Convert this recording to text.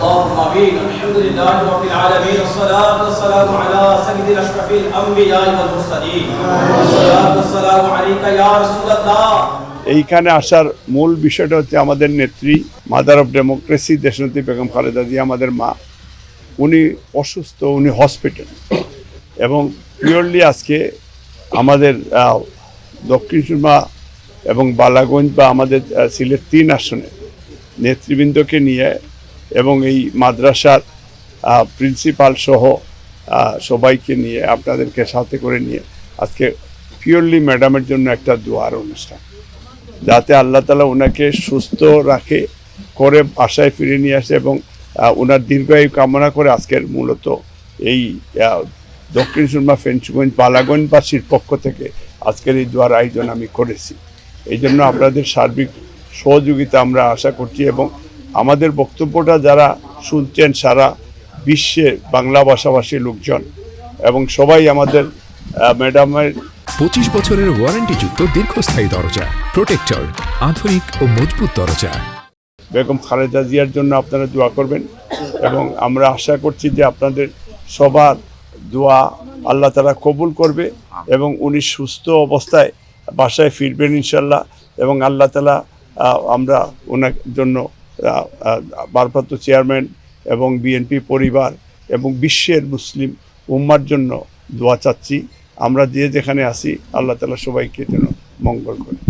اللهم امين الحمد لله رب العالمين والصلاه والسلام على سيد الاشرف الانبياء والمرسلين والصلاه والسلام عليك يا رسول الله এইখানে আসার মূল বিষয়টা হচ্ছে আমাদের নেত্রী মাদার অফ ডেমোক্রেসি দেশনেত্রী বেগম খালেদা জিয়া আমাদের মা উনি অসুস্থ উনি হসপিটাল এবং পিওরলি আজকে আমাদের আহ, দক্ষিণ সুরমা এবং বালাগঞ্জ বা আমাদের আহ, সিলেট তিন আসনে নেতৃবৃন্দকে নিয়ে এবং এই মাদ্রাসার প্রিন্সিপাল সহ সবাইকে নিয়ে, আপনাদেরকে সাথে করে নিয়ে আজকে পিওরলি ম্যাডামের জন্য একটা দোয়ার অনুষ্ঠান। যাতে আল্লাহ তালা ওনাকে সুস্থ রাখে, করে বাসায় ফিরে নিয়ে আসে এবং ওনার দীর্ঘায়ু কামনা করে আজকের মূলত এই দক্ষিণ সুরমা ফেঞ্চুগঞ্জ বালাগঞ্জবাসীর পক্ষ থেকে আজকের এই দোয়ার আয়োজন আমি করেছি। এই জন্য আপনাদের সার্বিক সহযোগিতা আমরা আশা করছি এবং আমাদের বক্তব্যটা যারা শুনছেন সারা বিশ্বে বাংলা ভাষাভাষী লোকজন এবং সবাই আমাদের ম্যাডামের পঁচিশ বছরের ওয়ারেন্টিযুক্ত দীর্ঘস্থায়ী দরজা প্রোটেক্টর আধুনিক ও মজবুত দরজা। বেগম খালেদা জিয়ার জন্য আপনারা দোয়া করবেন এবং আমরা আশা করছি যে আপনাদের সবার দোয়া আল্লাহ তালা কবুল করবে এবং উনি সুস্থ অবস্থায় বাসায় ফিরবেন ইনশাল্লাহ এবং আল্লাহ তালা আমরা ওনার জন্য ভারপ্রাপ্ত চেয়ারম্যান এবং বিএনপি পরিবার এবং বিশ্বের মুসলিম উম্মার জন্য দোয়া চাচ্ছি। আমরা যে যেখানে আসি আল্লাহ তালা সবাইকে যেন মঙ্গল করে।